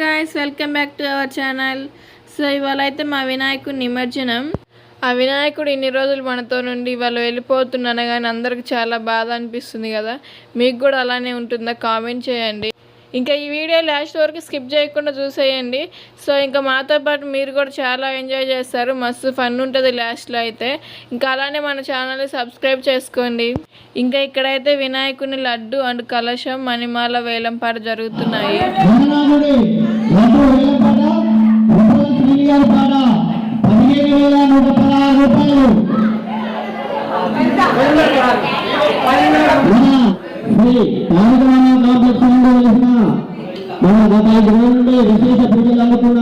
Guys welcome back to our channel so ఇవాళ అయితే మా వినాయకుడి నిమజ్జనం. ఆ వినాయకుడు ఇన్ని రోజులు మనతో నుండి వాళ్ళు వెళ్ళిపోతున్నాను కానీ అందరికి చాలా బాధ అనిపిస్తుంది కదా. మీకు కూడా అలానే ఉంటుందా? కామెంట్ చేయండి. ఇంకా ఈ వీడియో లాస్ట్ వరకు స్కిప్ చేయకుండా చూసేయండి. సో ఇంకా మాతో పాటు మీరు కూడా చాలా ఎంజాయ్ చేస్తారు. మస్తు ఫన్ ఉంటుంది లాస్ట్లో అయితే. ఇంకా అలానే మన ఛానల్ని సబ్స్క్రైబ్ చేసుకోండి. ఇంకా ఇక్కడైతే వినాయకుని లడ్డు అండ్ కలశం మణిమాల వేలంపాట జరుగుతున్నాయి. రూపాయల. మన గత ఐదు రోజుల నుండి విశేష పూజలు అందుకున్న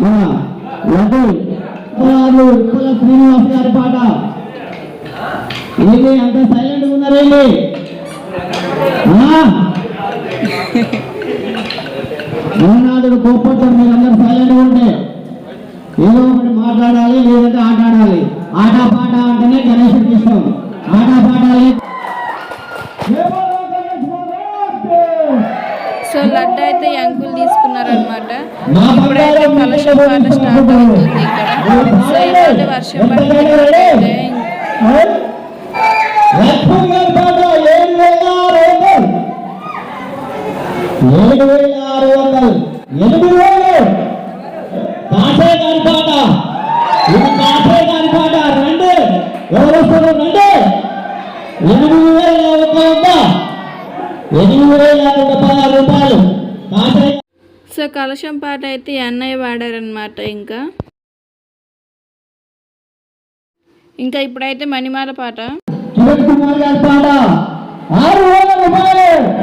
మన లడ్డు పదహారు రూపాయల శ్రీనివాస్ గారి పాట. ఏంటి అంత సైలెంట్ ఉన్నారేంటి ఆ? మహానాథుడు కోప్పడతాడు మీరందరూ సైలెంట్ ఉంటే. ఏదో ఒకటి మాట్లాడాలి లేదంటే ఆట ఆడాలి. ఆట పాట అంటేనే గణేశుడికి ఇష్టం. ఆట పాడాలి సో లడ్డు అయితే ఈ అంకుల్ తీసుకున్నారనమాట ఇప్పుడైతే కలశం పాట స్టార్ట్ అవుతుంది ఇక్కడ. సో వర్షం పడుతుంది. ఏడు వేల ఆరు వందలు. ఎనిమిది వేలు. కాసే గారి పాట. ఇది కాసే గారి పాట. రెండు. ఎవరు వస్తారు రెండు. ఎనిమిది వేల ఒక వంద ఎనిమిది వేల నూట పదహారు రూపాయలు కాసే సో కలశం పాట అయితే అన్నయ్య వాడారనమాట ఇంకా. ఇంకా ఇప్పుడైతే మణిమాల పాట. పాట. ఆరు వేల రూపాయలు.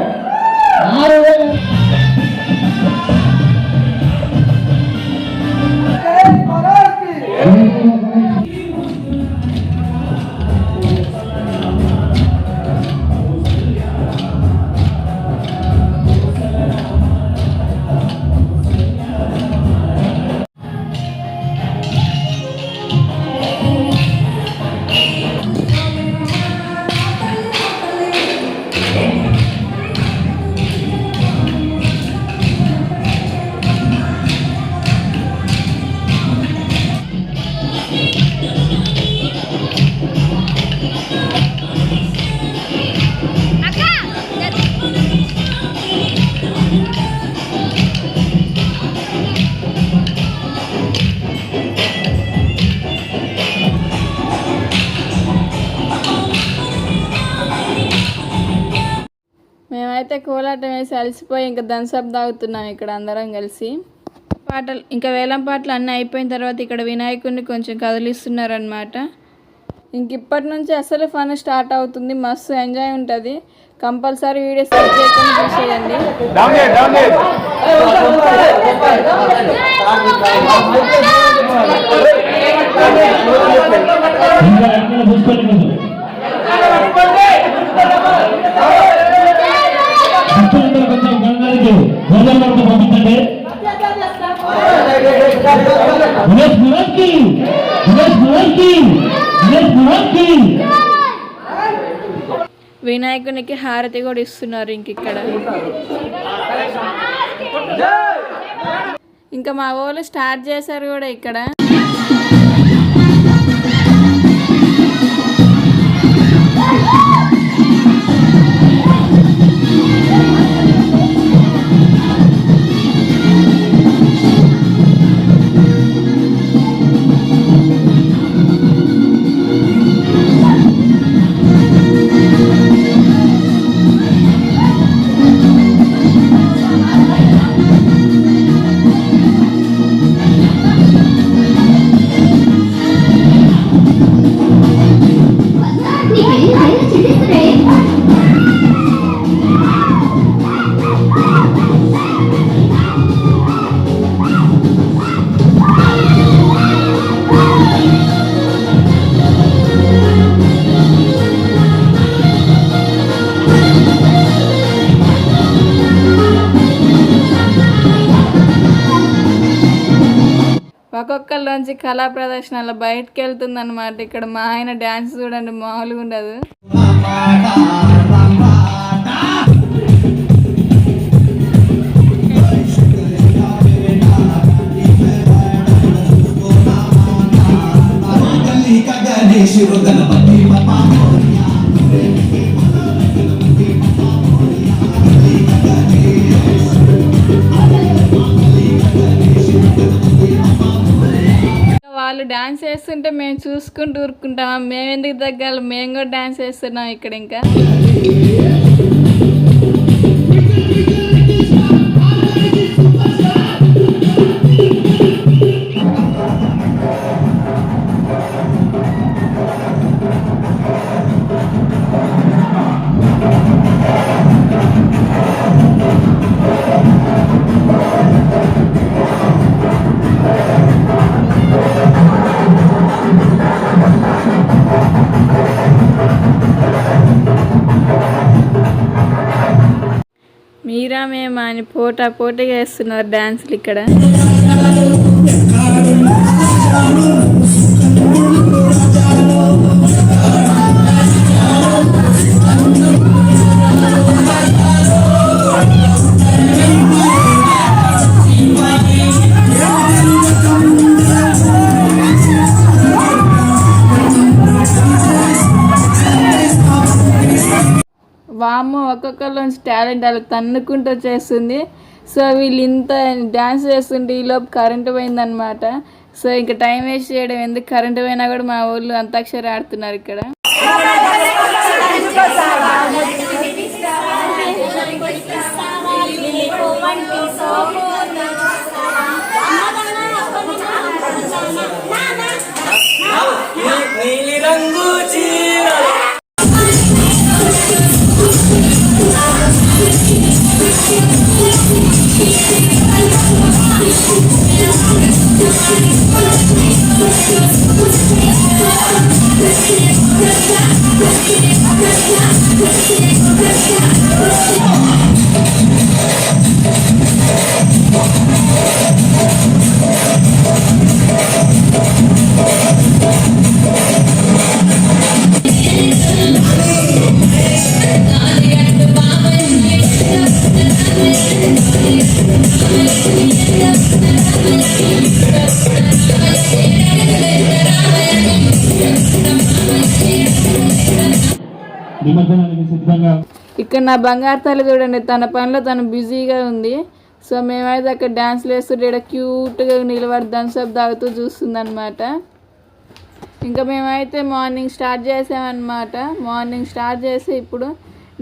కోలాటం వేసి అలసిపోయి ఇంకా దంసప్ తాగుతున్నాం ఇక్కడ అందరం కలిసి. పాటలు ఇంకా వేలం పాటలు అన్నీ అయిపోయిన తర్వాత ఇక్కడ వినాయకుడిని కొంచెం కదిలిస్తున్నారనమాట ఇంక ఇప్పటి నుంచి అసలు ఫన్ స్టార్ట్ అవుతుంది మస్తు ఎంజాయ్ ఉంటుంది. కంపల్సరీ వీడియో సెట్ చేయకుండా చూసేయండి. ఇంకా పంపించండి. వినాయకునికి హారతి కూడా ఇస్తున్నారు ఇంక ఇక్కడ. ఇంకా మా వాళ్ళు స్టార్ట్ చేశారు కూడా ఇక్కడ. ఒక్కొక్కరిలోంచి కళా ప్రదర్శనలో బయటకు వెళ్తుందన్నమాట ఇక్కడ మా ఆయన డాన్స్ చూడండి మామూలుగా ఉండదు. శివ గణపతి వాళ్ళు డాన్స్ చేస్తుంటే మేము చూసుకుంటూ ఊరుకుంటాం మేము ఎందుకు తగ్గాలి? మేము కూడా డాన్స్ చేస్తున్నాం ఇక్కడ ఇంకా. పోటా పోటీగా వేస్తున్నారు డాన్సులు ఇక్కడ. వామ్మ ఒక్కొక్కరిలోంచి టాలెంట్ అలా తన్నుకుంటూ చేస్తుంది. సో వీళ్ళు ఇంత డ్యాన్స్ చేస్తుంటే ఈలోపు కరెంటు పోయిందనమాట సో ఇంకా టైం వేస్ట్ చేయడం ఎందుకు కరెంటు పోయినా కూడా మా ఊళ్ళో అంతాక్షరి ఆడుతున్నారు ఇక్కడ. Yeah. నిమజ్జనానికి సిద్ధంగా ఇక్కడ నా బంగారు తల్లి చూడండి తన పనిలో తను బిజీగా ఉంది. సో మేమైతే అక్కడ డ్యాన్స్లు వేస్తుంటే ఇక్కడ క్యూట్గా నిలబడి థమ్స్అప్ తాగుతూ చూస్తుంది ఇంకా మేమైతే మార్నింగ్ స్టార్ట్ చేసామన్నమాట. మార్నింగ్ స్టార్ట్ చేసి ఇప్పుడు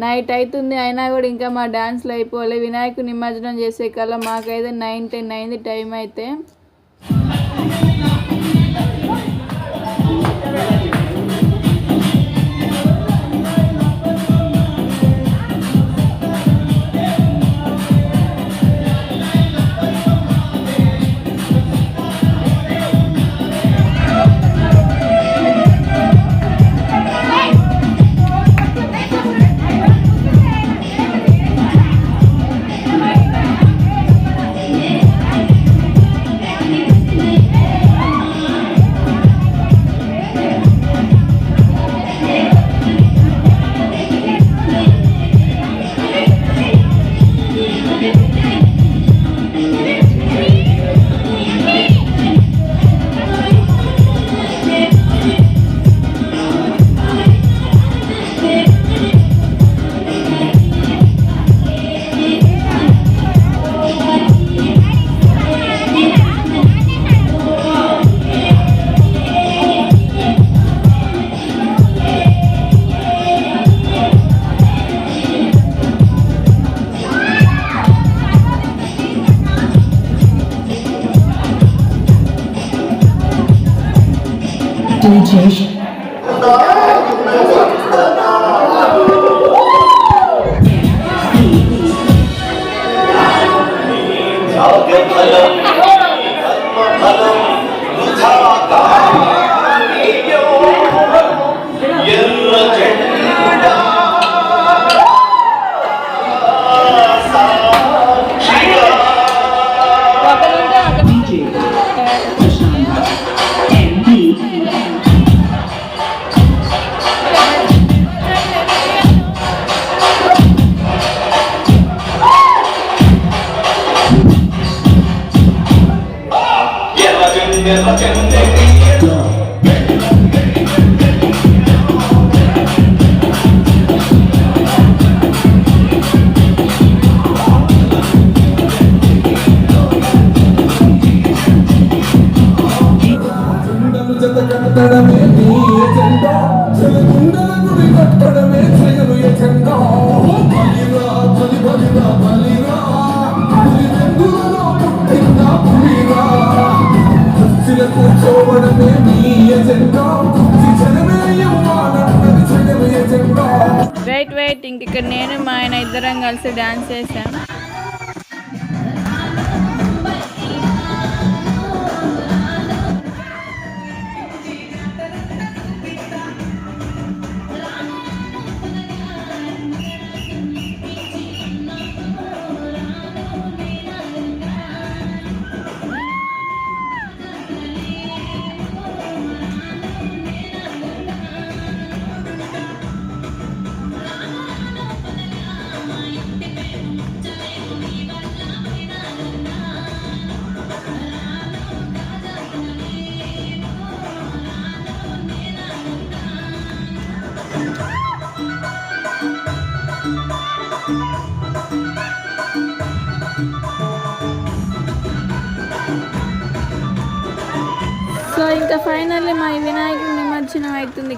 నైట్ అవుతుంది అయినా కూడా ఇంకా మా డాన్స్లు అయిపోలే. వినాయకుడు నిమజ్జనం చేసే కల్లా మాకైతే నైన్ టెన్ అయింది టైం అయితే. British. i can't me. ఇక్కడ నేను మా ఆయన ఇద్దరం కలిసి డాన్స్ చేసాం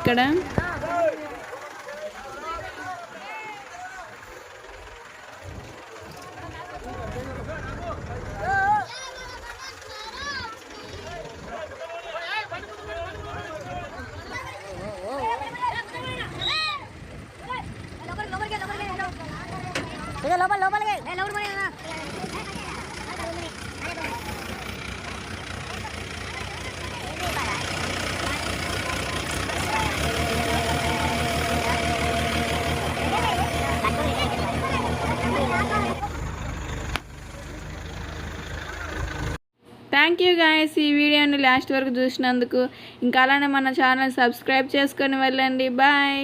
ఇక్కడ? థ్యాంక్ యూ గాయస్ ఈ వీడియోని లాస్ట్ వరకు చూసినందుకు ఇంకా అలానే మన ఛానల్ సబ్స్క్రైబ్ చేసుకొని వెళ్ళండి. బాయ్